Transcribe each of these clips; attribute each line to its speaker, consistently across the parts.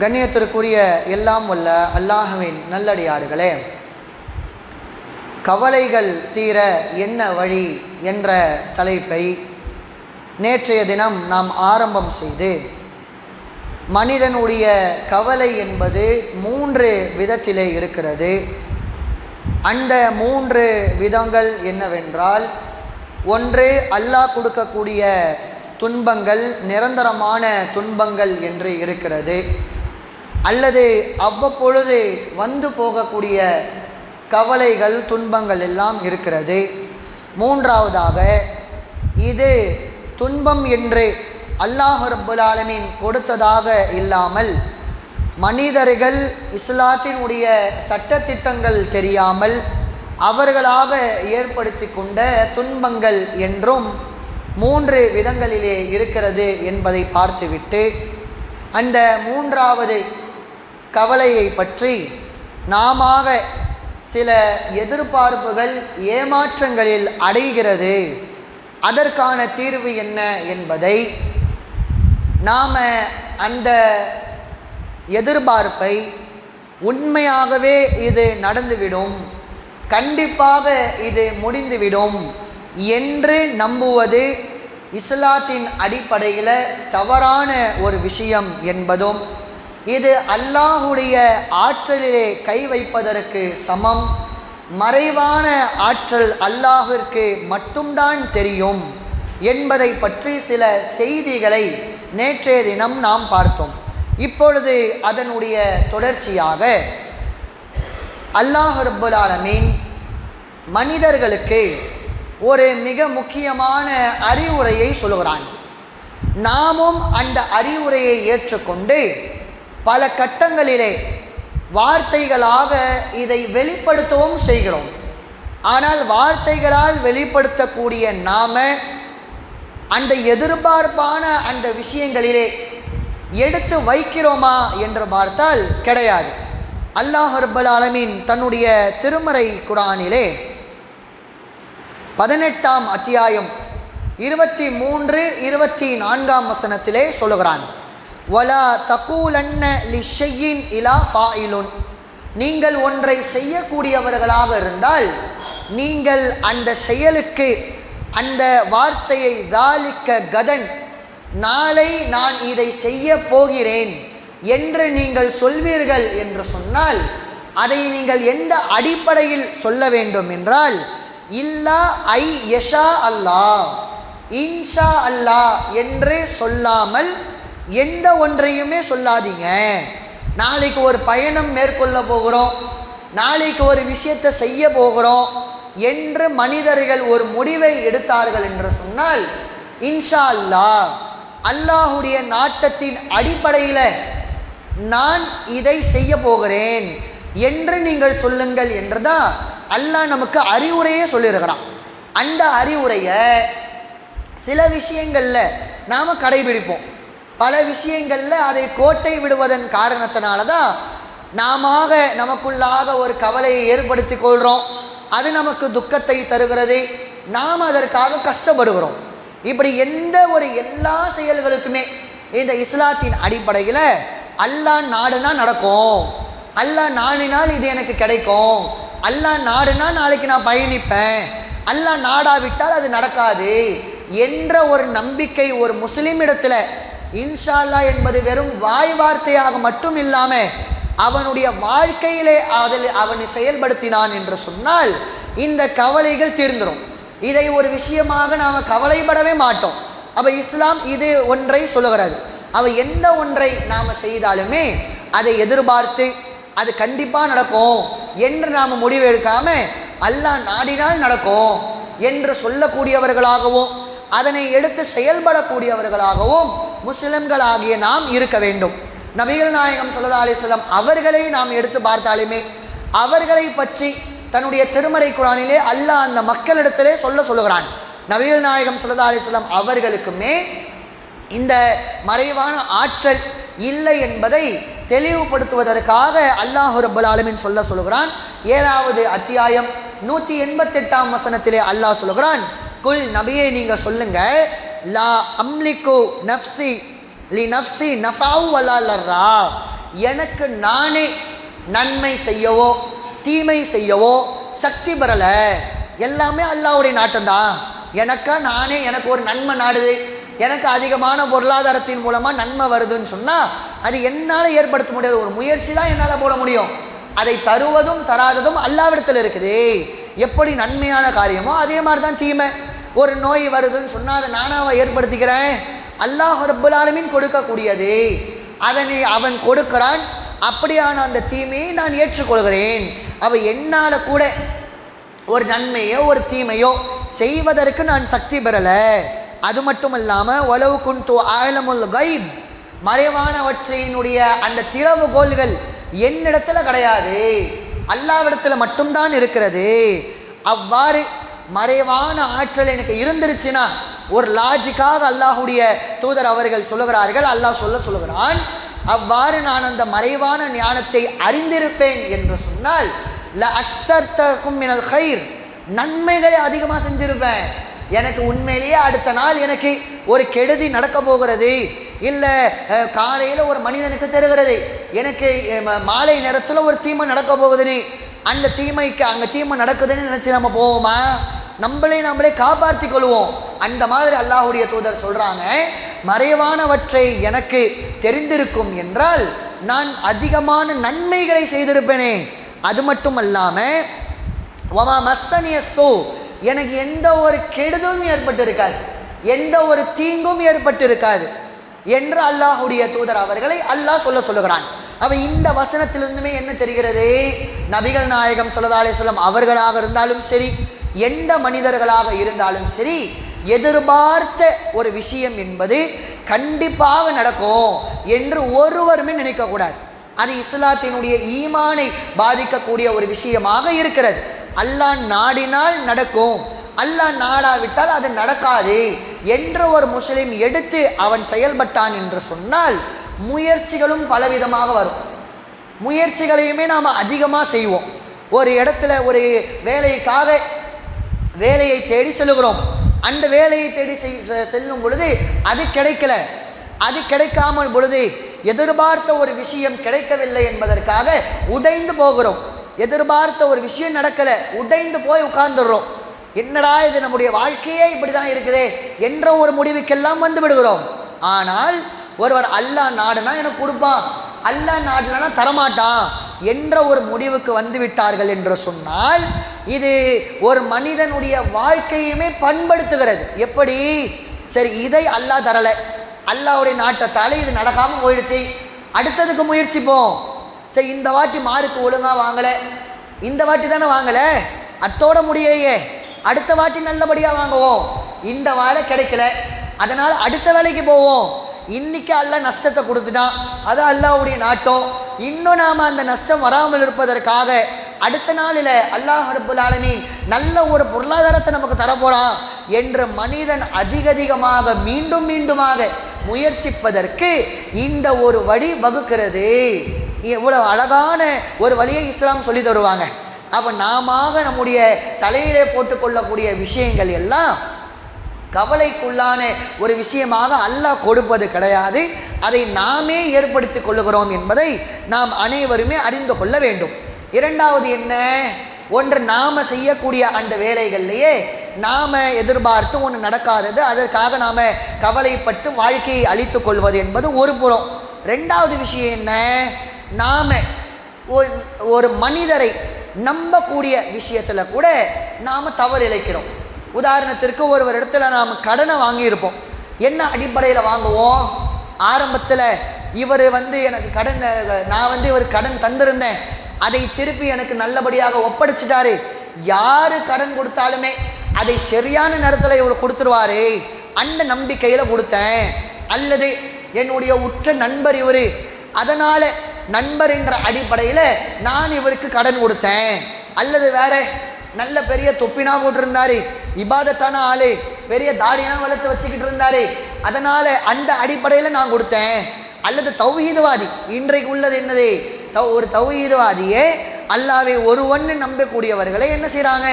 Speaker 1: கண்ணியத்திற்குரிய எல்லாம் உள்ள அல்லாஹுவின் நல்லடியார்களே கவலைகள் தீர என்ன வழி என்ற தலைப்பை நேற்றைய தினம் நாம் ஆரம்பம் செய்து மனிதனுடைய கவலை என்பது மூன்று விதத்திலே இருக்கிறது. அந்த மூன்று விதங்கள் என்னவென்றால் ஒன்று அல்லாஹ் கொடுக்கக்கூடிய துன்பங்கள் நிரந்தரமான துன்பங்கள் என்று இருக்கிறது. அல்லது அவ்வப்பொழுது வந்து போகக்கூடிய கவலைகள் துன்பங்கள் எல்லாம் இருக்கிறது. மூன்றாவதாக இது துன்பம் என்று அல்லாஹ் ரப்புல் கொடுத்ததாக இல்லாமல் மனிதர்கள் இஸ்லாத்தினுடைய சட்டத்திட்டங்கள் தெரியாமல் அவர்களாக ஏற்படுத்தி கொண்ட துன்பங்கள் என்றும் மூன்று விதங்களிலே இருக்கிறது என்பதை பார்த்துவிட்டு அந்த மூன்றாவது கவலையை பற்றி நாம சில எதிர்பார்ப்புகள் ஏமாற்றங்களில் அடைகிறது. அதற்கான தீர்வு என்ன என்பதை நாம் அந்த எதிர்பார்ப்பை உண்மையாகவே இது நடந்துவிடும். கண்டிப்பாக இது முடிந்துவிடும் என்று நம்புவது இஸ்லாத்தின் அடிப்படையில் தவறான ஒரு விஷயம் என்பதும் இது அல்லாஹுடைய ஆற்றலிலே கை வைப்பதற்கு சமம். மறைவான ஆற்றல் அல்லாஹிற்கு மட்டும்தான் தெரியும் என்பதை பற்றி சில செய்திகளை நேற்றைய தினம் நாம் பார்த்தோம். இப்பொழுது அதனுடைய தொடர்ச்சியாக அல்லாஹ் ரப்புல் ஆலமீன் மனிதர்களுக்கு ஒரு மிக முக்கியமான அறிவுரையை சொல்கிறான் நாமும் அந்த அறிவுரையை ஏற்றுக்கொண்டு பல கட்டங்களிலே வார்த்தைகளாக இதை வெளிப்படுத்தவும் செய்கிறோம். ஆனால் வார்த்தைகளால் வெளிப்படுத்தக்கூடிய நாம அந்த எதிர்பார்ப்பான அந்த விஷயங்களிலே எடுத்து வைக்கிறோமா என்று பார்த்தால் கிடையாது. அல்லாஹ் அர்பல் ஆலமின் தன்னுடைய திருமறை குரானிலே பதினெட்டாம் அத்தியாயம் இருபத்தி மூன்று இருபத்தி நான்காம் வசனத்திலே சொல்லுகிறான். வலா தகூலன்ன லிஷையின் இலா ஃபாயிலுன். நீங்கள் ஒன்றை செய்யக்கூடியவர்களாக இருந்தால் நீங்கள் அந்த செயலுக்கு அந்த வார்த்தையை தாலிக்க கதன் நாளை நான் இதை செய்ய போகிறேன் என்று நீங்கள் சொல்வீர்கள் என்று சொன்னால் அதை நீங்கள் எந்த அடிப்படையில் சொல்ல வேண்டும் என்றால் இல்லா ஐ யஷா அல்லா இன்ஷா அல்லா என்று சொல்லாமல் எந்த ஒன்றையுமே சொல்லாதீங்க. நாளைக்கு ஒரு பயணம் மேற்கொள்ள போகிறோம். நாளைக்கு ஒரு விஷயத்தை செய்ய போகிறோம் என்று மனிதர்கள் ஒரு முடிவை எடுத்தார்கள் என்று சொன்னால் இன்ஷா அல்லாஹ் அல்லாஹுடைய நாட்டத்தின் அடிப்படையில் நான் இதை செய்ய போகிறேன் என்று நீங்கள் சொல்லுங்கள் என்றுதான் அல்லாஹ் நமக்கு அறிவுரையே சொல்லியிருக்கிறான். அந்த அறிவுரையை சில விஷயங்களில் நாம் கடைபிடிப்போம். பல விஷயங்களில் அதை கோட்டை விடுவதன் காரணத்தினால தான் நாம நமக்குள்ளாக ஒரு கவலையை ஏற்படுத்தி கொள்கிறோம் அது நமக்கு துக்கத்தை தருகிறது. நாம் அதற்காக கஷ்டப்படுகிறோம். இப்படி எந்த ஒரு எல்லா செயல்களுக்குமே இந்த இஸ்லாத்தின் அடிப்படையில் அல்லாஹ் நாடுனா நடக்கும். அல்லாஹ் நாடினால் இது எனக்கு கிடைக்கும். அல்லாஹ் நாடுனா நாளைக்கு நான் பயணிப்பேன். அல்லாஹ் நாடாவிட்டால் அது நடக்காது. என்ற ஒரு நம்பிக்கை ஒரு முஸ்லீம் இடத்துல இன்ஷா என்பது வெறும் வாய் வார்த்தையாக மட்டும் இல்லாமல் அவனுடைய வாழ்க்கையிலே அதில் அவனை செயல்படுத்தினான் என்று சொன்னால் இந்த கவலைகள் தீர்ந்துடும் இதை ஒரு விஷயமாக நாம் கவலைப்படவே மாட்டோம். அப்போ இஸ்லாம் இது ஒன்றை சொல்லுகிறது. அவள் எந்த ஒன்றை நாம் செய்தாலுமே அதை எதிர்பார்த்து அது கண்டிப்பாக நடக்கும் என்று நாம் முடிவு எடுக்காம அல்லாஹ் நாடினால் நடக்கும் என்று சொல்லக்கூடியவர்களாகவும் அதனை எடுத்து செயல்படக்கூடியவர்களாகவும் முஸ்லிம்களாகிய நாம் இருக்க வேண்டும். நபிகள் நாயகம் சொல்லதா அலிஸ்லாம் அவர்களை நாம் எடுத்து பார்த்தாலுமே அவர்களை பற்றி தன்னுடைய திருமறை குரானிலே அல்லாஹ் அந்த மக்களிடத்திலே சொல்ல சொல்லுகிறான். நபிகள் நாயகம் சொல்லதா அலிஸ்லாம் அவர்களுக்குமே இந்த மறைவான ஆற்றல் இல்லை என்பதை தெளிவுபடுத்துவதற்காக அல்லாஹ் ரபுல் ஆலமின் சொல்ல சொல்கிறான் ஏழாவது அத்தியாயம் நூற்றி எண்பத்தெட்டாம் வசனத்திலே அல்லாஹ் சொல்கிறான் குல் நபியை நீங்கள் சொல்லுங்கள் லா அம்லிக்கு நப்சி லி நப்சி நஃபாவு வலாலர்ரா எனக்கு நானே நன்மை செய்யவோ தீமை செய்யவோ சக்தி பெறலை. எல்லாமே அல்லாஹ்வுடைய நாட்டம்தான். எனக்கா நானே எனக்கு ஒரு நன்மை நாடுது. எனக்கு அதிகமான பொருளாதாரத்தின் மூலமாக நன்மை வருதுன்னு சொன்னால் அது என்னால் ஏற்படுத்த முடியாது ஒரு முயற்சி தான் என்னால் போட முடியும். அதை தருவதும் தராததும் அல்லாவிடத்தில் இருக்குது. எப்படி நன்மையான காரியமோ அதே மாதிரி தான் தீமை. ஒரு நோய் வருதுன்னு சொன்னால் அதை நானாக ஏற்படுத்திக்கிறேன்? அல்லாஹ் ரப்புல் கொடுக்கக்கூடியது. அதனை அவன் கொடுக்கிறான். அப்படியான அந்த தீமையை நான் ஏற்றுக்கொள்கிறேன். அவள் என்னால் கூட ஒரு நன்மையோ ஒரு தீமையோ செய்வதற்கு நான் சக்தி பெறலை. அது மட்டும் இல்லாமல் உளவு குண்டு ஆலமுல் கைப் மறைவானவற்றினுடைய அந்த திறவுகோள்கள் என்னிடத்தில் கிடையாது. அல்லாவிடத்தில் மட்டும்தான் இருக்கிறது. அவ்வாறு மறைவான ஆற்றல் எனக்கு இருந்துருச்சுன்னா ஒரு லாஜிக்காக அல்லாஹுடைய தூதர் அவர்கள் சொல்லுகிறார்கள் அல்லாஹ் சொல்ல சொல்லுகிறான் அவ்வாறு நான் அந்த மறைவான ஞானத்தை அறிந்திருப்பேன் என்று சொன்னால் ல அக்தர்த்தக்கும் மினல் கயிர் நன்மைகளை அதிகமாக செஞ்சிருப்பேன். எனக்கு உண்மையிலேயே அடுத்த நாள் எனக்கு ஒரு கெடுதி நடக்க போகிறது. இல்லை காலையில் ஒரு மனிதனுக்கு தெரிகிறது. எனக்கு மாலை நேரத்தில் ஒரு தீமை நடக்க போகுதுன்னு அந்த தீமைக்கு அங்கே தீமை நடக்குதுன்னு நினச்சி நம்ம போவோமா? நம்மளே நம்மளே காப்பாற்றி கொள்வோம். அந்த மாதிரி அல்லாஹுடைய தூதர் சொல்கிறாங்க மறைவானவற்றை எனக்கு தெரிந்திருக்கும் என்றால் நான் அதிகமான நன்மைகளை செய்திருப்பேனே. அது மட்டும் அல்லாமல் ஒமா மஸ்தனிய சோ. எனக்கு எந்த ஒரு கெடுதலும் ஏற்பட்டு இருக்காது எந்த ஒரு தீங்கும் ஏற்பட்டு இருக்காது என்று அல்லாஹுடைய தூதர் அவர்களை அல்லாஹ் சொல்ல சொல்லுகிறான். அவ இந்த வசனத்திலிருந்துமே என்ன தெரிகிறது? நபிகள் நாயகம் ஸல்லல்லாஹு அலைஹி அவர்களாக இருந்தாலும் சரி எந்த மனிதர்களாக இருந்தாலும் சரி எதிர்பார்த்த ஒரு விஷயம் என்பது கண்டிப்பாக நடக்கும் என்று ஒருவருமே நினைக்கக்கூடாது அது இஸ்லாத்தினுடைய ஈமானை பாதிக்கக்கூடிய ஒரு விஷயமாக இருக்கிறது. அல்லாஹ் நாடினால் நடக்கும். அல்லாஹ் நாடாவிட்டால் அது நடக்காது என்ற ஒரு முஸ்லீம் எடுத்து அவன் செயல்பட்டான் என்று சொன்னால் முயற்சிகளும் பலவிதமாக வரும். முயற்சிகளையுமே நாம் அதிகமாக செய்வோம். ஒரு இடத்துல ஒரு வேலைக்காக வேலையை தேடி செல்லுகிறோம். அந்த வேலையை தேடி செய்- செ- செல்லும் பொழுது அது கிடைக்கல. அது கிடைக்காமல் பொழுது எதிர்பார்த்த ஒரு விஷயம் கிடைக்கவில்லை என்பதற்காக உடைந்து போகிறோம். எதிர்பார்த்த ஒரு விஷயம் நடக்கலை. உடைந்து போய் உட்கார்ந்துடுறோம். என்னடா இது நம்முடைய வாழ்க்கையே இப்படி தான் இருக்குதே என்ற ஒரு முடிவுக்கெல்லாம் வந்து விடுகிறோம். ஆனால் ஒருவர் அல்லாஹ் நாடுனா எனக்கு கொடுப்பான். அல்லாஹ் நாடுனா தரமாட்டான் என்ற ஒரு முடிவுக்கு வந்து விட்டார்கள் என்று சொன்னால் இது ஒரு மனிதனுடைய வாழ்க்கையுமே பண்படுத்துகிறது. எப்படி? சரி இதை அல்லாஹ் தரலை. அல்லாவுடைய நாட்டத்தால் இது நடக்காமல் போயிடுச்சு. அடுத்ததுக்கு முயற்சிப்போம். சரி இந்த வாட்டி மார்க்கு ஒழுங்கா வாங்கலை. இந்த வாட்டி தானே வாங்கலை? அத்தோட முடியலையே. அடுத்த வாட்டி நல்லபடியாக வாங்குவோம். இந்த வேலை கிடைக்கல. அதனால் அடுத்த வேலைக்கு போவோம். இன்னைக்கு அல்ல நஷ்டத்தை கொடுத்துட்டான் அது அல்லாஹ்வுடைய நாட்டம். இன்னும் நாம் அந்த நஷ்டம் வராமல் இருப்பதற்காக அடுத்த நாளில் அல்லாஹ் ரப்புல் ஆலமீன் நல்ல ஒரு பொருளாதாரத்தை நமக்கு தரப்போகிறான் என்று மனிதன் அதிகதிகமாக மீண்டும் மீண்டுமாக முயற்சிப்பதற்கு இந்த ஒரு வழி வகுக்கிறது. இவ்வளவு அழகான ஒரு வழியை இஸ்லாம் சொல்லி தருவாங்க. அப்போ நாம நம்முடைய தலையிலே போட்டுக்கொள்ளக்கூடிய விஷயங்கள் எல்லாம் கவலைக்குள்ளான ஒரு விஷயமாக அல்லாஹ் கொடுப்பது கிடையாது. அதை நாமே ஏற்படுத்திக் கொள்ளுகிறோம் என்பதை நாம் அனைவருமே அறிந்து கொள்ள வேண்டும். இரண்டாவது என்ன? ஒன்று நாம் செய்யக்கூடிய அந்த வேலைகள்லையே நாம் எதிர்பார்த்து ஒன்று நடக்காதது அதற்காக நாம் கவலைப்பட்டு வாழ்க்கையை அழித்து கொள்வது என்பது ஒரு புறம். ரெண்டாவது விஷயம் என்ன? நாம் ஒரு- ஒரு மனிதரை நம்பக்கூடிய விஷயத்தில் கூட நாம் தவறு இழைக்கிறோம். உதாரணத்திற்கு ஒருவர் இடத்துல நாம் கடனை வாங்கியிருப்போம். என்ன அடிப்படையில் வாங்குவோம்? ஆரம்பத்தில் இவர் வந்து எனக்கு கடன் நான் வந்து இவர் கடன் தந்திருந்தேன். அதை திருப்பி எனக்கு நல்லபடியாக ஒப்படைச்சிட்டாரு. யாரு கடன் கொடுத்தாலுமே அதை சரியான நேரத்தில் இவர் கொடுத்துருவாரு. அந்த நம்பிக்கையில் கொடுத்தேன். அல்லது என்னுடைய உற்ற நண்பர் இவர். அதனால் நண்பர் என்ற அடிப்படையில் நான் இவருக்கு கடன் கொடுத்தேன். அல்லது வேற நல்ல பெரிய தொப்பினா போட்டிருந்தாரு இபாதத்தான ஆளு பெரிய தாடியெல்லாம் வளர்த்து வச்சுக்கிட்டு இருந்தாரு. அதனால அந்த அடிப்படையில் நான் கொடுத்தேன். அல்லது தௌஹீதவாதி இன்றைக்கு உள்ளது என்னது? ஒரு தௌஹீதவாதியே அல்லாவை ஒருவன்னு நம்பக்கூடியவர்களை என்ன செய்கிறாங்க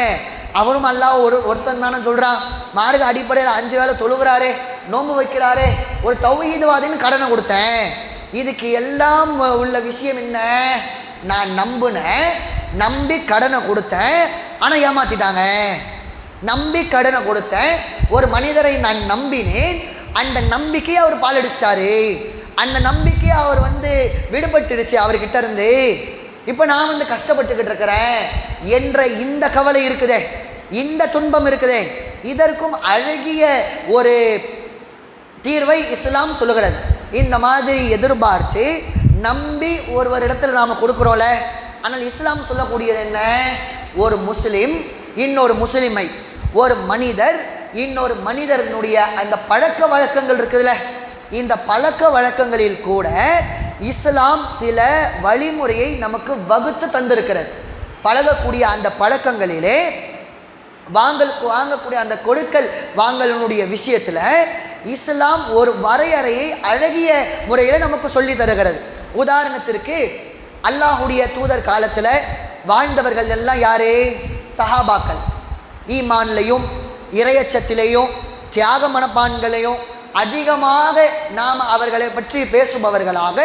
Speaker 1: அவரும் அல்லாஹ் ஒரு ஒருத்தன் தானே சொல்கிறான் மார்க்க அடிப்படையில் அஞ்சு வேளை தொழுகிறாரே நோம்பு வைக்கிறாரே ஒரு தௌஹீதவாதின்னு கடனை கொடுத்தேன். இதுக்கு எல்லாம் உள்ள விஷயம் என்ன? நான் நம்புனேன் நம்பி கடனை கொடுத்தேன் ஆனால் ஏமாத்திட்டாங்க. நம்பி கடனை கொடுத்தேன் ஒரு மனிதரை நான் நம்பினேன் அந்த நம்பிக்கையை அவர் பாலடிச்சிட்டாரு. அந்த நம்பிக்கையை அவர் வந்து விடுபட்டுடுச்சு அவர்கிட்ட இருந்து. இப்போ நான் வந்து கஷ்டப்பட்டுக்கிட்டு இருக்கிறேன். என்ற இந்த கவலை இருக்குதே. இந்த துன்பம் இருக்குதே. இதற்கும் அழகிய ஒரு தீர்வை இஸ்லாம் சொல்லுகிறது. இந்த மாதிரி எதிர்பார்த்து நம்பி ஒருவரிடத்தில் நாம் கொடுக்குறோம்ல ஆனால் இஸ்லாம் சொல்லக்கூடியது என்ன? ஒரு முஸ்லீம் இன்னொரு முஸ்லிமை. ஒரு மனிதர் இன்னொரு மனிதனுடைய அந்த பழக்க வழக்கங்கள் இருக்குதுல்ல இந்த பழக்க வழக்கங்களில் கூட இஸ்லாம் சில வழிமுறையை நமக்கு வகுத்து தந்திருக்கிறது. பழகக்கூடிய அந்த பழக்கங்களிலே வாங்கல் வாங்கக்கூடிய அந்த கொடுக்கல் வாங்கலனுடைய விஷயத்தில் இஸ்லாம் ஒரு வரையறையை அழகிய முறையில் நமக்கு சொல்லி தருகிறது. உதாரணத்திற்கு அல்லாஹுடைய தூதர் காலத்தில் வாழ்ந்தவர்கள் எல்லாம் யாரே? சஹாபாக்கள். ஈமான்லையும் இரையச்சத்திலையும் தியாக மனப்பான்களையும் அதிகமாக நாம் அவர்களை பற்றி பேசுபவர்களாக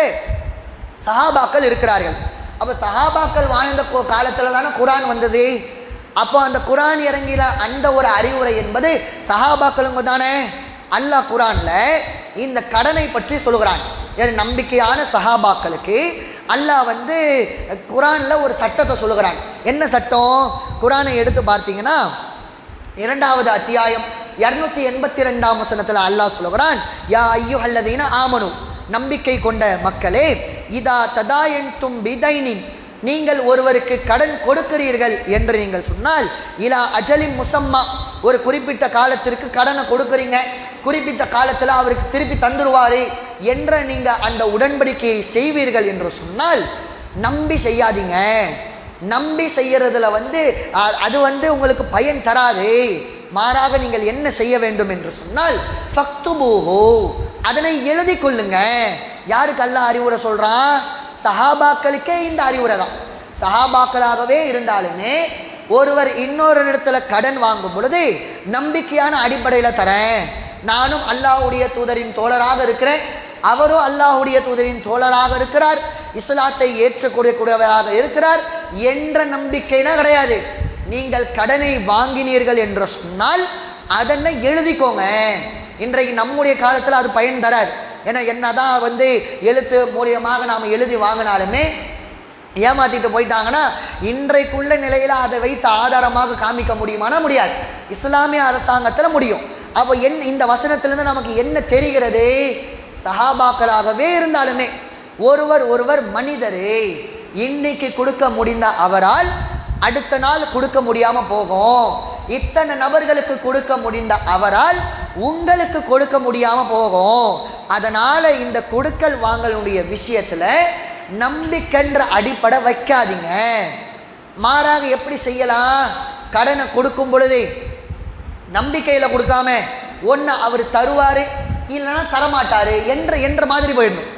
Speaker 1: சஹாபாக்கள் இருக்கிறார்கள். அப்போ சஹாபாக்கள் வாழ்ந்த காலத்தில் தானே குரான் வந்தது? அப்போ அந்த குரான் இறங்கில அந்த ஒரு அறிவுரை என்பது சஹாபாக்களுங்க தானே? அல்லாஹ் குரானில் இந்த கடனை பற்றி சொல்கிறான் நம்பிக்கையான சஹாபாக்களுக்கு அல்லாஹ் வந்து குரானில் ஒரு சட்டத்தை சொல்லுகிறான். என்ன சட்டம்? குரானை எடுத்து பார்த்தீங்கன்னா இரண்டாவது அத்தியாயம் இரநூத்தி எண்பத்தி ரெண்டாம் வசனத்தில் அல்லாஹ் சொல்லுகிறான் யா ஐயோ அல்லதீன ஆமனு. நம்பிக்கை கொண்ட மக்களே இதா ததாயன்தும் பிதைனின் நீங்கள் ஒருவருக்கு கடன் கொடுக்கிறீர்கள் என்று நீங்கள் சொன்னால் இலா அஜலின் முசம்மா ஒரு குறிப்பிட்ட காலத்திற்கு கடனை கொடுக்குறீங்க குறிப்பிட்ட காலத்தில் அவருக்கு திருப்பி தந்துருவாரு என்ற நீங்கள் அந்த உடன்படிக்கையை செய்வீர்கள் என்று சொன்னால் நம்பி செய்யாதீங்க. நம்பி செய்யறதுல வந்து அது வந்து உங்களுக்கு பயன் தராது. மாறாக நீங்கள் என்ன செய்ய வேண்டும் என்று சொன்னால் ஃபக்துபூஹு அதனை எழுதி கொள்ளுங்க. யாருக்கு அல்ல அறிவுரை சொல்றான்? சஹாபாக்களுக்கே இந்த அறிவுரை தான். சஹாபாக்களாகவே இருந்தாலுமே ஒருவர் இன்னொரு இடத்துல கடன் வாங்கும் பொழுது நம்பிக்கையான அடிப்படையில் தரேன். நானும் அல்லாஹ்வுடைய தூதரின் தோழராக இருக்கிறேன். அவரும் அல்லாஹுடைய தூதரின் தோழராக இருக்கிறார். இஸ்லாத்தை ஏற்றக்கூடியக்கூடியவராக இருக்கிறார் என்ற நம்பிக்கைனா கிடையாது. நீங்கள் கடனை வாங்கினீர்கள் என்று சொன்னால் அதனை எழுதிக்கோங்க. இன்றைக்கு நம்முடைய காலத்தில் அது பயன் தராது. ஏன்னா என்னதான் வந்து எழுத்து மூலியமாக நாம் எழுதி வாங்கினாலுமே ஏமாற்றிட்டு போயிட்டாங்கன்னா இன்றைக்குள்ள நிலையில் அதை வைத்து ஆதாரமாக காமிக்க முடியுமானா முடியாது. இஸ்லாமிய அரசாங்கத்தில் முடியும். அப்போ என் இந்த வசனத்திலேருந்து நமக்கு என்ன தெரிகிறது? சஹாபாக்களாகவே இருந்தாலுமே ஒருவர் ஒருவர் மனிதரே இன்னைக்கு கொடுக்க முடிந்த அவரால் அடுத்த நாள் கொடுக்க முடியாமல் போகும். இத்தனை நபர்களுக்கு கொடுக்க முடிந்த அவரால் உங்களுக்கு கொடுக்க முடியாமல் போகும். அதனால் இந்த கொடுக்கல் வாங்கலுடைய விஷயத்தில் நம்பிக்கைன்ற அடிப்படை வைக்காதீங்க. மாறாக எப்படி செய்யலாம்? கடனை கொடுக்கும் பொழுது நம்பிக்கையில் கொடுக்காம ஒன்று அவர் தருவார் இல்லைன்னா தரமாட்டார் என்ற என்ற மாதிரி போயிடணும்.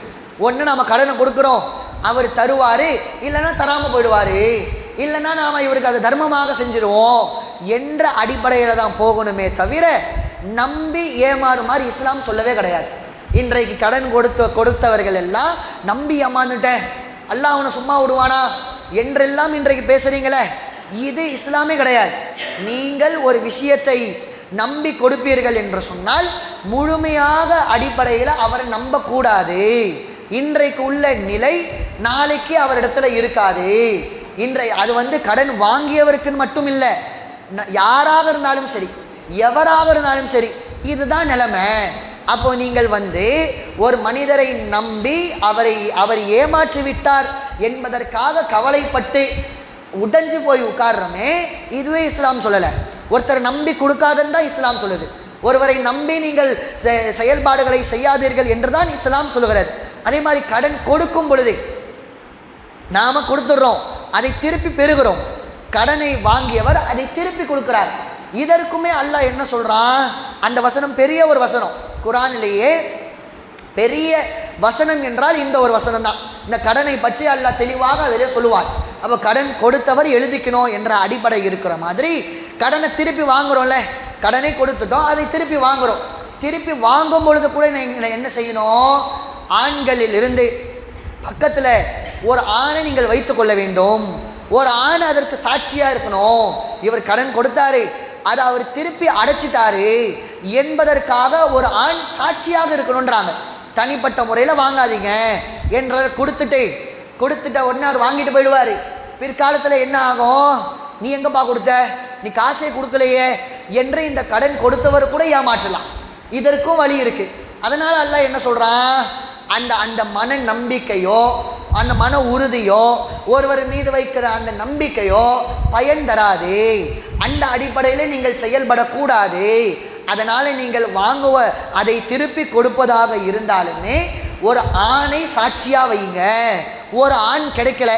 Speaker 1: ஒன்று நம்ம கடனை கொடுக்குறோம் அவர் தருவார் இல்லைன்னா தராமல் போயிடுவார். இல்லைன்னா நாம் இவருக்கு அதை தர்மமாக செஞ்சிருவோம் என்ற அடிப்படையில் தான் போகணுமே தவிர நம்பி ஏமாறுமாறு இஸ்லாம் சொல்லவே கிடையாது. இன்றைக்கு கடன் கொடுத்த கொடுத்தவர்கள் எல்லாம் நம்பி அம்மாந்துட்டேன் அல்லாஹ் அவனை சும்மா விடுவானா? என்றெல்லாம் இன்றைக்கு பேசுறீங்களே? இது இஸ்லாமே கிடையாது. நீங்கள் ஒரு விஷயத்தை நம்பி கொடுப்பீர்கள் என்று சொன்னால் முழுமையாக அடிப்படையில் அவரை நம்பக்கூடாது. இன்றைக்கு உள்ள நிலை நாளைக்கு அவரிடத்துல இருக்காது. இன்றை அது வந்து கடன் வாங்கியவருக்குன்னு மட்டும் இல்லை யாராக இருந்தாலும் சரி எவராக இருந்தாலும் சரி இதுதான் நிலைமை. அப்போ நீங்கள் வந்து ஒரு மனிதரை நம்பி அவரை அவர் ஏமாற்றி விட்டார் என்பதற்காக கவலைப்பட்டு உடைஞ்சு போய் உட்கார்றோமே இதுவே இஸ்லாம் சொல்லலை. ஒருத்தர் நம்பி கொடுக்காதுன்னு தான் இஸ்லாம் சொல்லுது. ஒருவரை நம்பி நீங்கள் செ- செயல்பாடுகளை செய்யாதீர்கள் என்றுதான் இஸ்லாம் சொல்லுகிறது. அதே மாதிரி கடன் கொடுக்கும் பொழுது நாம கொடுத்துடுறோம் அதை திருப்பி பெறுகிறோம். கடனை வாங்கியவர் அதை திருப்பி கொடுக்கிறார். இதற்குமே அல்லாஹ் என்ன சொல்றான்? அந்த வசனம் பெரிய ஒரு வசனம். குரானிலேயே பெரிய வசனம் என்றால் இந்த ஒரு வசனம் தான் இந்த கடனை பற்றி அல்லாஹ் தெளிவாக அதிலே சொல்லுவார் அப்போ கடன் கொடுத்தவர் எழுதிக்கணும் என்ற அடிப்படை இருக்கிற மாதிரி கடனை திருப்பி வாங்குறோம்ல கடனை கொடுத்துட்டோம் அதை திருப்பி வாங்குறோம். திருப்பி வாங்கும் பொழுது கூட நீங்கள் என்ன செய்யணும்? ஆண்களில் இருந்து பக்கத்தில் ஒரு ஆணை நீங்கள் வைத்துக் கொள்ள வேண்டும். ஒரு ஆண் அதற்கு சாட்சியாக இருக்கணும். இவர் கடன் கொடுத்தாரு அதை அவர் திருப்பி அடைச்சிட்டாரு. என்பதற்காக ஒரு ஆண் சாட்சியாக இருக்கணுன்றாங்க தனிப்பட்ட முறையில் வாங்காதீங்க என்ற கொடுத்துட்டு கொடுத்துட்ட உடனே அவர் வாங்கிட்டு போயிடுவார். பிற்காலத்தில் என்ன ஆகும்? நீ எங்கப்பா கொடுத்த? நீ காசே கொடுக்கலையே என்று இந்த கடன் கொடுத்தவர் கூட ஏமாற்றலாம். இதற்கும் வழி இருக்குது அதனால் அல்ல என்ன சொல்கிறான் அந்த அந்த மன நம்பிக்கையோ அந்த மன உறுதியோ ஒருவர் மீது வைக்கிற அந்த நம்பிக்கையோ பயன் தராது. அந்த அடிப்படையில் நீங்கள் செயல்படக்கூடாது. அதனால் நீங்கள் வாங்குவ அதை திருப்பி கொடுப்பதாக இருந்தாலுமே ஒரு ஆணை சாட்சியாக வைங்க. ஒரு ஆண் கிடைக்கல.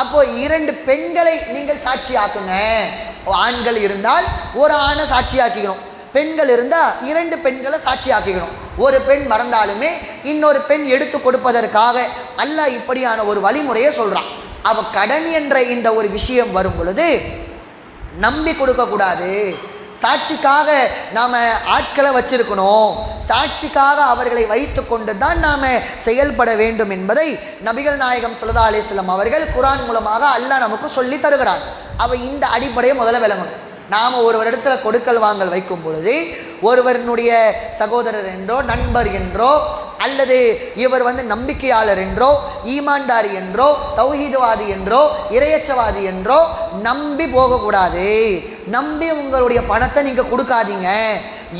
Speaker 1: அப்போ இரண்டு பெண்களை நீங்கள் சாட்சியாக்குங்க. ஆண்கள் இருந்தால் ஒரு ஆணை சாட்சியாக்கிக்கணும். பெண்கள் இருந்தால் இரண்டு பெண்களை சாட்சியாக்கிக்கணும். ஒரு பெண் மறந்தாலுமே இன்னொரு பெண் எடுத்து கொடுப்பதற்காக அல்லாஹ் இப்படியான ஒரு வழிமுறையை சொல்கிறான் அவ கடன் என்ற இந்த ஒரு விஷயம் வரும் பொழுது நம்பி கொடுக்கக்கூடாது சாட்சிக்காக நாம் ஆட்களை வச்சிருக்கணும். சாட்சிக்காக அவர்களை வைத்து கொண்டு தான் நாம் செயல்பட வேண்டும் என்பதை நபிகள் நாயகம் சுல்லா அலிஸ்லாம் அவர்கள் குரான் மூலமாக அல்லாஹ் நமக்கு சொல்லி தருகிறார் அவள் இந்த அடிப்படையை முதல்ல விளங்கணும். நாம் ஒருவரிடத்துல கொடுக்கல் வாங்கல் வைக்கும் பொழுது ஒருவரினுடைய சகோதரர் என்றோ நண்பர் என்றோ அல்லது இவர் வந்து நம்பிக்கையாளர் என்றோ ஈமான்தாரி என்றோ தௌஹீதவாதி என்றோ இரையச்சவாதி என்றோ நம்பி போகக்கூடாது. நம்பி உங்களுடைய பணத்தை நீங்கள் கொடுக்காதீங்க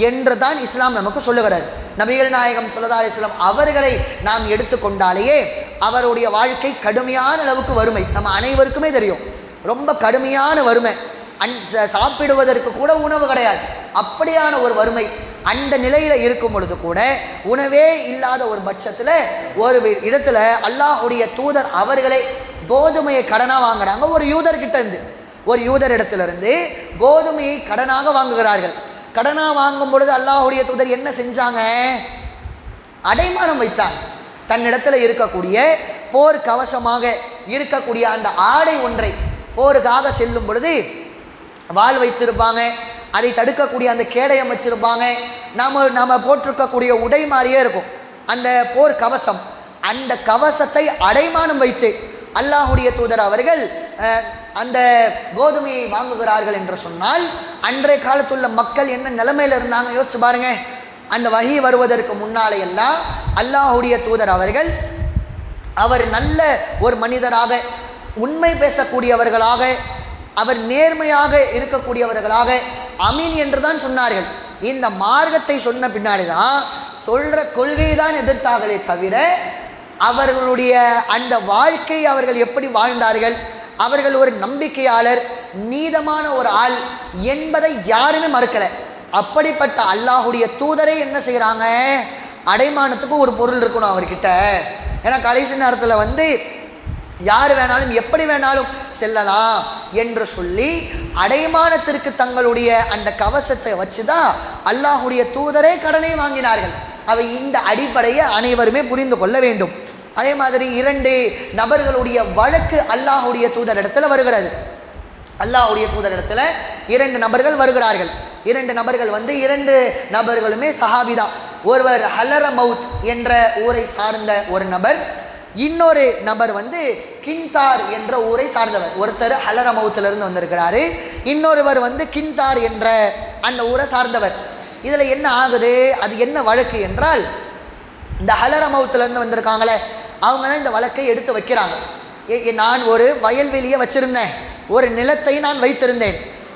Speaker 1: என்று தான் இஸ்லாம் நமக்கு சொல்லுகிறார். நபிகள் நாயகம் சொல்லதா இஸ்லாம் அவர்களை நாம் எடுத்துக்கொண்டாலேயே அவருடைய வாழ்க்கை கடுமையான அளவுக்கு வறுமை. நம்ம அனைவருக்குமே தெரியும். ரொம்ப கடுமையான வறுமை. அன் ச- சாப்பிடுவதற்கு கூட உணவு கிடையாது. அப்படியான ஒரு வறுமை அந்த நிலையில் இருக்கும் பொழுது கூட உணவே இல்லாத ஒரு பட்சத்தில் ஒரு இடத்துல அல்லாஹ்வுடைய தூதர் அவர்களே கோதுமையை கடனாக வாங்குறாங்க. ஒரு யூதர் இருந்து. ஒரு யூதர் இடத்துலருந்து கோதுமையை கடனாக வாங்குகிறார்கள். கடனாக வாங்கும் பொழுது அல்லாஹுடைய தூதர் என்ன செஞ்சாங்க? அடைமானம் வைத்தாங்க. தன்னிடத்தில் இருக்கக்கூடிய போர் கவசமாக இருக்கக்கூடிய அந்த ஆடை ஒன்றை போருக்காக செல்லும் பொழுது வாள் வைத்திருப்பாங்க. அதை தடுக்கக்கூடிய அந்த கேடை வச்சிருப்பாங்க நாம் நாம் போட்டிருக்கக்கூடிய உடை மாதிரியே இருக்கும். அந்த போர் கவசம். அந்த கவசத்தை அடைமானம் வைத்து அல்லாஹுடைய தூதர் அவர்கள் அந்த கோதுமையை வாங்குகிறார்கள் என்று சொன்னால் அன்றைய காலத்துள்ள மக்கள் என்ன நிலைமையில் இருந்தாங்க? யோசிச்சு பாருங்க. அந்த வகி வருவதற்கு முன்னாலே எல்லாம் அல்லாஹுடைய தூதர் அவர்கள் அவர் நல்ல ஒரு மனிதராக உண்மை பேசக்கூடியவர்களாக அவர் நேர்மையாக இருக்கக்கூடியவர்களாக அமீன் என்று தான் சொன்னார்கள். இந்த மார்க்கத்தை சொன்ன பின்னாடி தான் சொல்ற கொள்கையை தான் எதிர்த்தார்களே தவிர அவர்களுடைய அந்த வாழ்க்கை அவர்கள் எப்படி வாழ்ந்தார்கள்? அவர்கள் ஒரு நம்பிக்கையாளர் நீதமான ஒரு ஆள் என்பதை யாருமே மறுக்கலை. அப்படிப்பட்ட அல்லாஹுடைய தூதரை என்ன செய்கிறாங்க அடைமானத்துக்கு ஒரு பொருள் இருக்கணும் அவர்கிட்ட. ஏன்னா கடைசி நேரத்தில் வந்து யார் வேணாலும் எப்படி வேணாலும் செல்லலாம் என்று சொல்லி அடைமானத்திற்கு தங்களுடைய அந்த கவசத்தை வச்சு தான் அல்லாஹுடைய தூதரே கடனை வாங்கினார்கள். அவை இந்த அடிப்படையை அனைவருமே புரிந்து கொள்ள வேண்டும். அதே மாதிரி இரண்டு நபர்களுடைய வழக்கு அல்லாஹுடைய தூதர் இடத்துல வருகிறது. அல்லாஹுடைய தூதரிடத்தில் இரண்டு நபர்கள் வருகிறார்கள். இரண்டு நபர்கள் வந்து இரண்டு நபர்களுமே சஹாபிதா ஒருவர் ஹலர மவுத் என்ற ஊரை சார்ந்த ஒரு நபர் இன்னொரு நபர் வந்து கின்தார் என்ற ஊரை சார்ந்தவர். ஒருத்தர் ஹலர வந்திருக்கிறாரு. இன்னொருவர் வந்து கின்தார் என்ற அந்த ஊரை சார்ந்தவர். இதில் என்ன ஆகுது? அது என்ன வழக்கு என்றால் இந்த ஹலர வந்திருக்காங்களே அவங்க தான் இந்த வழக்கை எடுத்து வைக்கிறாங்க. ஏ- நான் ஒரு வயல்வெளியை வச்சிருந்தேன். ஒரு நிலத்தை நான் வைத்திருந்தேன்.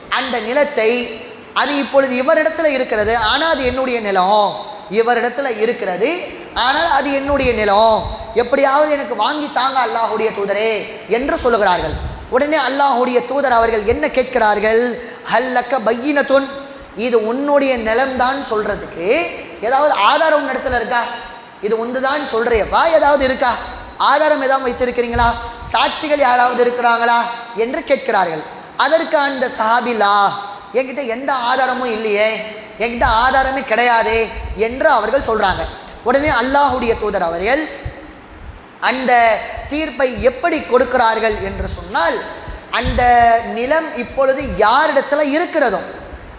Speaker 1: அந்த நிலத்தை அது இப்பொழுது இவரிடத்தில் இருக்கிறது. ஆனால் அது என்னுடைய நிலம். இவரிடத்துல இருக்கிறது. ஆனால் அது என்னுடைய நிலம். எப்படியாவது எனக்கு வாங்கி தாங்க அல்லாஹுடைய தூதரே என்று சொல்லுகிறார்கள். உடனே அல்லாஹுடைய தூதர் அவர்கள் என்ன கேட்கிறார்கள்? ஹல்லக்க பையினத்துன். இது உன்னுடைய நிலம்தான் சொல்றதுக்கு ஏதாவது ஆதாரம் உன் இடத்துல இருக்கா? இது ஒன்றுதான் சொல்றியப்பா ஏதாவது இருக்கா? ஆதாரம் ஏதாவது வைத்திருக்கிறீங்களா? சாட்சிகள் யாராவது இருக்கிறாங்களா? என்று கேட்கிறார்கள். அதற்கு அந்த சாபிலா என்கிட்ட எந்த ஆதாரமும் இல்லையே. என்கிட்ட ஆதாரமே கிடையாதே என்று அவர்கள் சொல்கிறாங்க உடனே அல்லாஹுடைய தூதர் அவர்கள் அந்த தீர்ப்பை எப்படி கொடுக்கிறார்கள் என்று சொன்னால் அந்த நிலம் இப்பொழுது யாரிடத்துல இருக்கிறதோ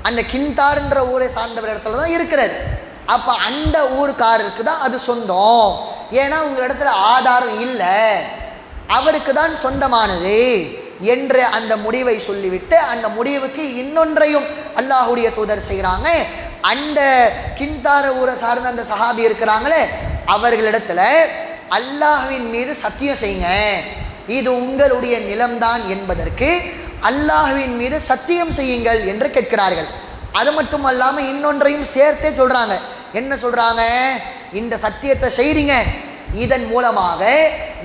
Speaker 1: அந்த கிந்தார்ன்ற ஊரை சார்ந்தவர் இடத்துல தான் இருக்கிறது. அப்போ அந்த ஊருக்காரருக்கு தான் அது சொந்தம். ஏன்னா உங்களிடத்துல ஆதாரம் இல்லை. அவருக்கு தான் சொந்தமானது. என்று அந்த முடிவை சொல்லிவிட்டு அந்த முடிவுக்கு இன்னொன்றையும் அல்லாஹுடைய தூதர் செய்கிறாங்க. அந்த கின்தார ஊரை சார்ந்த அந்த சஹாபி இருக்கிறாங்களே அவர்களிடத்துல அல்லாஹுவின் மீது சத்தியம் செய்யுங்க. இது உங்களுடைய நிலம்தான் என்பதற்கு அல்லாஹுவின் மீது சத்தியம் செய்யுங்கள் என்று கேட்கிறார்கள். அது மட்டும் அல்லாமல் இன்னொன்றையும் சேர்த்தே சொல்றாங்க. என்ன சொல்றாங்க? இந்த சத்தியத்தை செய்றீங்க. இதன் மூலமாக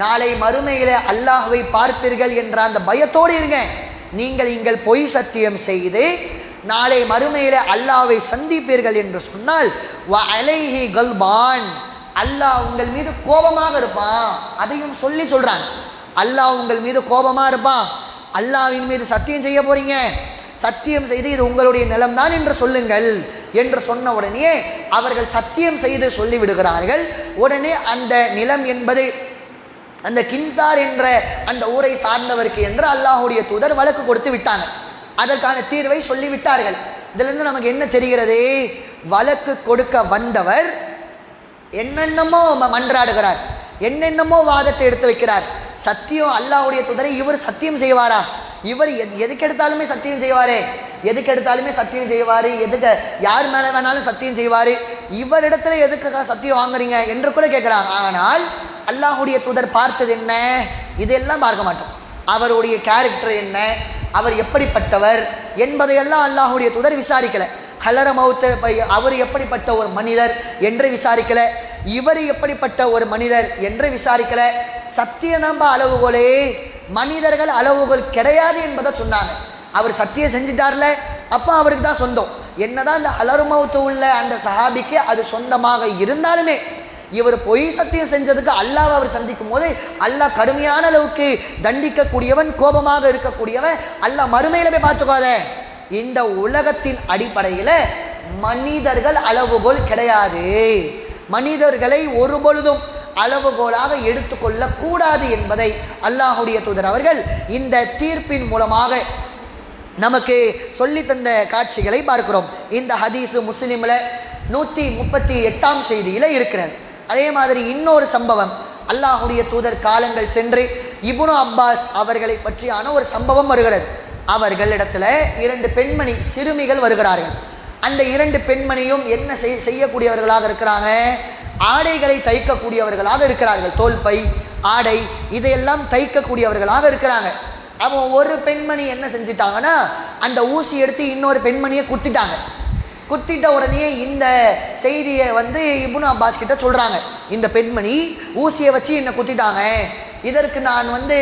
Speaker 1: நாளை மறுமையில அல்லாஹுவை பார்ப்பீர்கள் என்ற அந்த பயத்தோடு இருங்க. நீங்கள் இங்கள் பொய் சத்தியம் செய்து நாளை மறுமையில அல்லாவை சந்திப்பீர்கள் என்று சொன்னால் அலைஹி கல்பான். அல்லாஹ் உங்கள் மீது கோபமாக இருப்பான். அதையும் சொல்லி சொல்றாங்க அல்லாஹ் உங்கள் மீது கோபமாக இருப்பான். அல்லாவின் மீது சத்தியம் செய்ய போறீங்க. சத்தியம் செய்து இது உங்களுடைய நிலம்தான் என்று சொல்லுங்கள். என்று சொன்ன உடனே அவர்கள் சத்தியம் செய்து சொல்லிவிடுகிறார்கள். உடனே அந்த நிலம் என்பது அந்த கிந்தார் என்ற அந்த ஊரை சார்ந்தவருக்கு என்று அல்லாஹுடைய தூதர் வழக்கு கொடுத்து விட்டாங்க. அதற்கான தீர்வை சொல்லிவிட்டார்கள். இதிலிருந்து நமக்கு என்ன தெரிகிறது? வழக்கு கொடுக்க வந்தவர் என்னென்னமோ மன்றாடுகிறார். என்னென்னமோ வாதத்தை எடுத்து வைக்கிறார். சத்தியம் அல்லாஹ்வுடைய தூதரை இவர் சத்தியம் செய்வாரா? இவர் எது எதுக்கு எடுத்தாலுமே சத்தியம் செய்வார். எதுக்கு எடுத்தாலுமே சத்தியம் செய்வார். எதுக்கு யார் மேலே வேணாலும் சத்தியம் செய்வார். இவரிடத்துல எதுக்கு சத்தியம் வாங்குறீங்க என்று கூட கேட்குறாங்க ஆனால் அல்லாஹுடைய தூதர் பார்த்தது என்ன? இதெல்லாம் பார்க்க மாட்டோம். அவருடைய கேரக்டர் என்ன? அவர் எப்படிப்பட்டவர் என்பதையெல்லாம் அல்லாஹுடைய தூதர் விசாரிக்கல. ஹலர மௌத்த அவர் எப்படிப்பட்ட ஒரு மனிதர் என்று விசாரிக்கல. இவர் எப்படிப்பட்ட ஒரு மனிதர் என்று விசாரிக்கல. சத்தியநம்ப அளவுகோலே. மனிதர்கள் அளவுகோல் கிடையாது என்பதை சொன்னாங்க. அவர் சத்தியம் செஞ்சிட்டார்ல அப்போ அவருக்கு தான் சொந்தம். என்னதான் இந்த அலருமௌத்து உள்ள அந்த சஹாபிக்கு அது சொந்தமாக இருந்தாலுமே இவர் பொய் சத்தியம் செஞ்சதுக்கு அல்லாஹ் அவர் சந்திக்கும் போது அல்லாஹ் கடுமையான அளவுக்கு தண்டிக்கக்கூடியவன் கோபமாக இருக்கக்கூடியவன் அல்லாஹ் மறுமையில போய் பார்த்துக்காத இந்த உலகத்தின் அடிப்படையில் மனிதர்கள் அளவுகோல் கிடையாது. மனிதர்களை ஒரு பொழுதும் அளவுகோலாக எடுத்துக்கொள்ள கூடாது என்பதை அல்லாஹுடைய தூதர் அவர்கள் இந்த தீர்ப்பின் மூலமாக நமக்கு சொல்லி தந்த காட்சிகளை பார்க்கிறோம். இந்த ஹதீஸு முஸ்லீமில் நூற்றி முப்பத்தி எட்டாம் செய்தியில் இருக்கிறது. அதே மாதிரி இன்னொரு சம்பவம். அல்லாஹுடைய தூதர் காலங்கள் சென்று இபுனு அப்பாஸ் அவர்களை பற்றியான ஒரு சம்பவம் வருகிறது. அவர்களிடத்துல இரண்டு பெண்மணி சிறுமிகள் வருகிறார்கள். அந்த இரண்டு பெண்மணியும் என்ன செய் செய்யக்கூடியவர்களாக இருக்கிறாங்க? ஆடைகளை தைக்கக்கூடியவர்களாக இருக்கிறார்கள். தோல்பை ஆடை இதையெல்லாம் தைக்கக்கூடியவர்களாக இருக்கிறாங்க. அவன் ஒரு பெண்மணி என்ன செஞ்சிட்டாங்கன்னா அந்த ஊசி எடுத்து இன்னொரு பெண்மணியை குத்திட்டாங்க. குத்திட்ட உடனே இந்த செய்தியை வந்து இபுனு அப்பாஸ் கிட்ட சொல்கிறாங்க இந்த பெண்மணி ஊசியை வச்சு என்னை குத்திட்டாங்க. இதற்கு நான் வந்து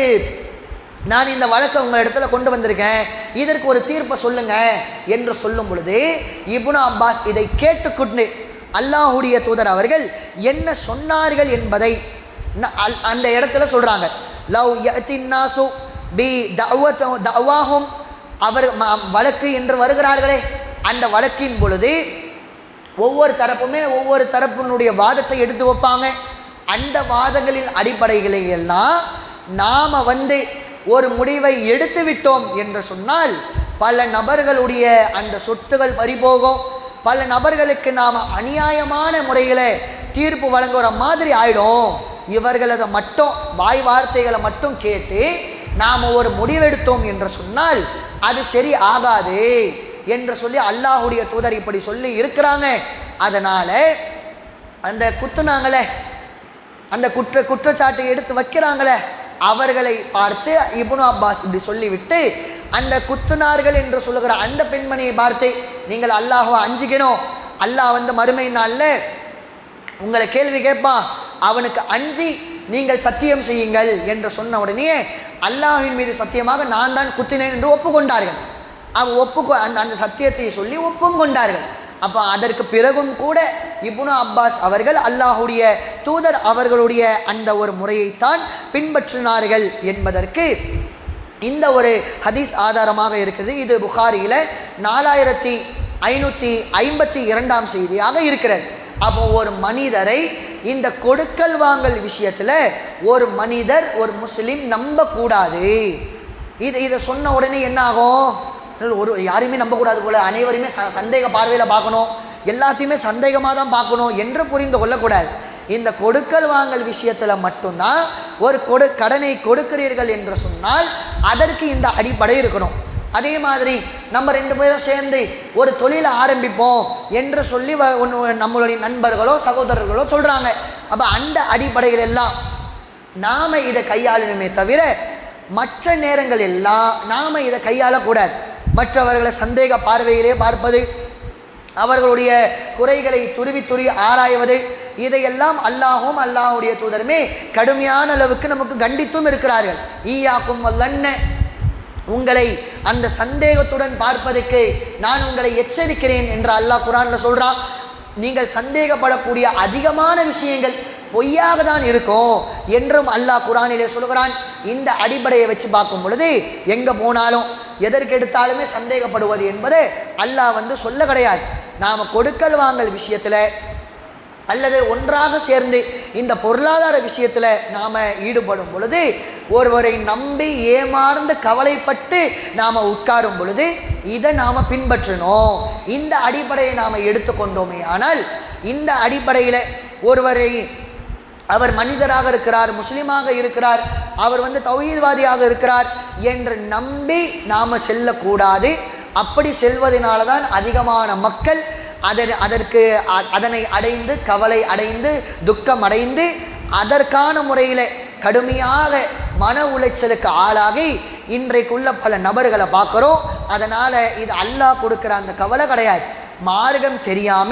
Speaker 1: நான் இந்த வழக்கை உங்கள் இடத்துல கொண்டு வந்திருக்கேன். இதற்கு ஒரு தீர்ப்பை சொல்லுங்க என்று சொல்லும் பொழுது இப்னு அப்பாஸ் இதை கேட்டுக்கொண்டு அல்லாஹுடைய தூதர் அவர்கள் என்ன சொன்னார்கள் என்பதை ந- அல்- அந்த இடத்துல சொல்கிறாங்க லவ் யத்தின்னாசு பி தவாஹும் அவர் ம- வழக்கு என்று வருகிறார்களே. அந்த வழக்கின் பொழுது ஒவ்வொரு தரப்புமே ஒவ்வொரு தரப்பினுடைய வாதத்தை எடுத்து வைப்பாங்க. அந்த வாதங்களின் அடிப்படைகளை எல்லாம் நாம் வந்து ஒரு முடிவை எடுத்து விட்டோம் என்று சொன்னால் பல நபர்களுடைய அந்த சொத்துகள் பறிபோகும். பல நபர்களுக்கு நாம் அநியாயமான முறையில் தீர்ப்பு வழங்குற மாதிரி ஆயிடும். இவர்களது மட்டும் வாய் வார்த்தைகளை மட்டும் கேட்டு நாம் ஒரு முடிவெடுத்தோம் என்று சொன்னால் அது சரி ஆகாது என்று சொல்லி அல்லாஹுடைய தூதர் இப்படி சொல்லி இருக்கிறாங்க. அதனால் அந்த குத்துனாங்களே அந்த குற்ற குற்றச்சாட்டை எடுத்து வைக்கிறாங்களே அவர்களை பார்த்து இபுனு அப்பாஸ் இப்படி சொல்லிவிட்டு அந்த குத்துனார்கள் என்று சொல்லுகிற அந்த பெண்மணியை பார்த்து நீங்கள் அல்லாஹுவை அஞ்சுக்கணும் அல்லாஹ் வந்து மறுமை நாளில் உங்களை கேள்வி கேட்பான். அவனுக்கு அஞ்சி நீங்கள் சத்தியம் செய்யுங்கள் என்று சொன்ன உடனே அல்லாஹின் மீது சத்தியமாக நான் தான் குத்தினேன் என்று ஒப்புக்கொண்டார்கள். அவன் ஒப்பு அந்த அந்த சத்தியத்தை சொல்லி ஒப்பும் கொண்டார்கள். அப்போ அதற்கு பிறகும் கூட இப்னு அப்பாஸ் அவர்கள் அல்லாஹுடைய தூதர் அவர்களுடைய அந்த ஒரு முறையைத்தான் பின்பற்றினார்கள் என்பதற்கு இந்த ஒரு ஹதீஸ் ஆதாரமாக இருக்குது. இது புகாரியில் நாலாயிரத்தி ஐநூற்றி ஐம்பத்தி இரண்டாம் செய்தியாக இருக்கிறது. அப்போ ஒரு மனிதரை இந்த கொடுக்கல் வாங்கல் விஷயத்தில் ஒரு மனிதர் ஒரு முஸ்லீம் நம்பக்கூடாது. இது இதை சொன்ன உடனே என்ன ஆகும்? ஒரு யாரையுமே நம்பக்கூடாது போல அனைவருமே ச சந்தேக பார்வையில் பார்க்கணும். எல்லாத்தையுமே சந்தேகமாக தான் பார்க்கணும் என்று புரிந்து கொள்ளக்கூடாது. இந்த கொடுக்கல் வாங்கல் விஷயத்தில் மட்டும்தான் ஒரு கொடு கடனை கொடுக்கிறீர்கள் என்று சொன்னால் அதற்கு இந்த அடிப்படை இருக்கணும். அதே மாதிரி நம்ம ரெண்டு பேரும் சேர்ந்து ஒரு தொழிலை ஆரம்பிப்போம் என்று சொல்லி வ- நம்மளுடைய நண்பர்களோ சகோதரர்களோ சொல்கிறாங்க அப்போ அந்த அடிப்படையில் எல்லாம் நாம் இதை கையாளணுமே தவிர மற்ற நேரங்கள் எல்லாம் நாம் இதை கையாளக்கூடாது. மற்றவர்களை சந்தேக பார்வையிலே பார்ப்பது அவர்களுடைய குறைகளை துருவி துருவி ஆராய்வது இதையெல்லாம் அல்லாஹும் அல்லாஹுடைய தூதருமே கடுமையான அளவுக்கு நமக்கு கண்டித்தும் இருக்கிறார்கள். ஈயாக்கும் வல்லன்ன உங்களை அந்த சந்தேகத்துடன் பார்ப்பதற்கு நான் உங்களை எச்சரிக்கிறேன் என்று அல்லாஹ் குரானில் சொல்கிறான் நீங்கள் சந்தேகப்படக்கூடிய அதிகமான விஷயங்கள் பொய்யாக தான் இருக்கும் என்றும் அல்லாஹ் குரானிலே சொல்கிறான். இந்த அடிப்படையை வச்சு பார்க்கும் பொழுது எங்கே போனாலும் எதற்கு எடுத்தாலுமே சந்தேகப்படுவது என்பது அல்லாஹ் வந்து சொல்ல கிடையாது. நாம் கொடுக்கல் வாங்கல் விஷயத்தில் அல்லது ஒன்றாக சேர்ந்து இந்த பொருளாதார விஷயத்தில் நாம் ஈடுபடும் பொழுது ஒருவரை நம்பி ஏமார்ந்து கவலைப்பட்டு நாம் உட்காரும் பொழுது இதை நாம் பின்பற்றணும். இந்த அடிப்படையை நாம் எடுத்துக்கொண்டோமே ஆனால் இந்த அடிப்படையில் ஒருவரை அவர் மனிதராக இருக்கிறார் முஸ்லீமாக இருக்கிறார் அவர் வந்து தௌஹீத்வாதியாக இருக்கிறார் என்று நம்பி நாம் செல்லக்கூடாது. அப்படி செல்வதனால தான் அதிகமான மக்கள் அதன் அதற்கு அ- அதனை அடைந்து கவலை அடைந்து துக்கம் அடைந்து அதற்கான முறையில் கடுமையாக மன உளைச்சலுக்கு ஆளாகி இன்றைக்குள்ள பல நபர்களை பார்க்குறோம். அதனால் இது அல்லாஹ் கொடுக்குற அந்த கவலை கிடையாது. மார்க்கம் தெரியாம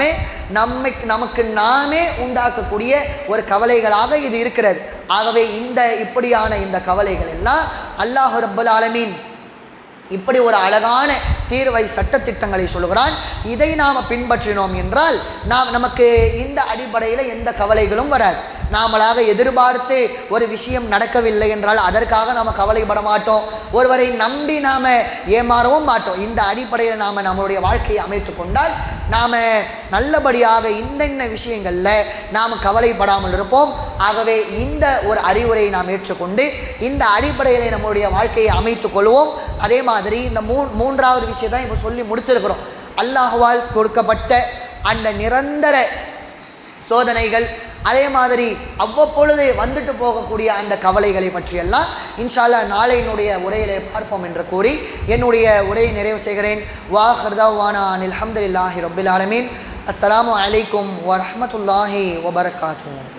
Speaker 1: நம்மை நமக்கு நாமே உண்டாக்கக்கூடிய ஒரு கவலைகளாக இது இருக்கிறது. ஆகவே இந்த இப்படியான இந்த கவலைகள் எல்லாம் அல்லாஹ் ரப்பல் ஆலமீன் இப்படி ஒரு அழகான தீர்வை சட்டத்திட்டங்களை சொல்கிறான் இதை நாம் பின்பற்றினோம் என்றால் நாம் நமக்கு இந்த அடிப்படையில் எந்த கவலைகளும் வராது. நாமளாக எதிர்பார்த்து ஒரு விஷயம் நடக்கவில்லை என்றால் அதற்காக நாம் கவலைப்பட மாட்டோம். ஒருவரை நம்பி நாம் ஏமாறவும் மாட்டோம். இந்த அடிப்படையில் நாம் நம்மளுடைய வாழ்க்கையை அமைத்து கொண்டால் நாம் நல்லபடியாக இந்தென்ன விஷயங்களில் நாம் கவலைப்படாமல் இருப்போம். ஆகவே இந்த ஒரு அறிவுரையை நாம் ஏற்றுக்கொண்டு இந்த அடிப்படையில் நம்மளுடைய வாழ்க்கையை அமைத்துக் கொள்வோம். அதே மாதிரி இந்த மூ மூன்றாவது விஷயத்தை இப்போ சொல்லி முடிச்சிருக்கிறோம். அல்லாஹுவால் கொடுக்கப்பட்ட அந்த நிரந்தர சோதனைகள் அதே மாதிரி அவ்வப்பொழுது வந்துட்டு போகக்கூடிய அந்த கவலைகளை பற்றியெல்லாம் இன்ஷால்லா நாளையினுடைய உரையிலே பார்ப்போம் என்று கூறி என்னுடைய உரையை நிறைவு செய்கிறேன். வா ஹர்தாவானா அனில் அஹமதுல்லாஹி ரபுல் ஆலமீன். அஸ்ஸலாமு அலைக்கும் வரமத்துல்லாஹி வபரகாத்துஹு.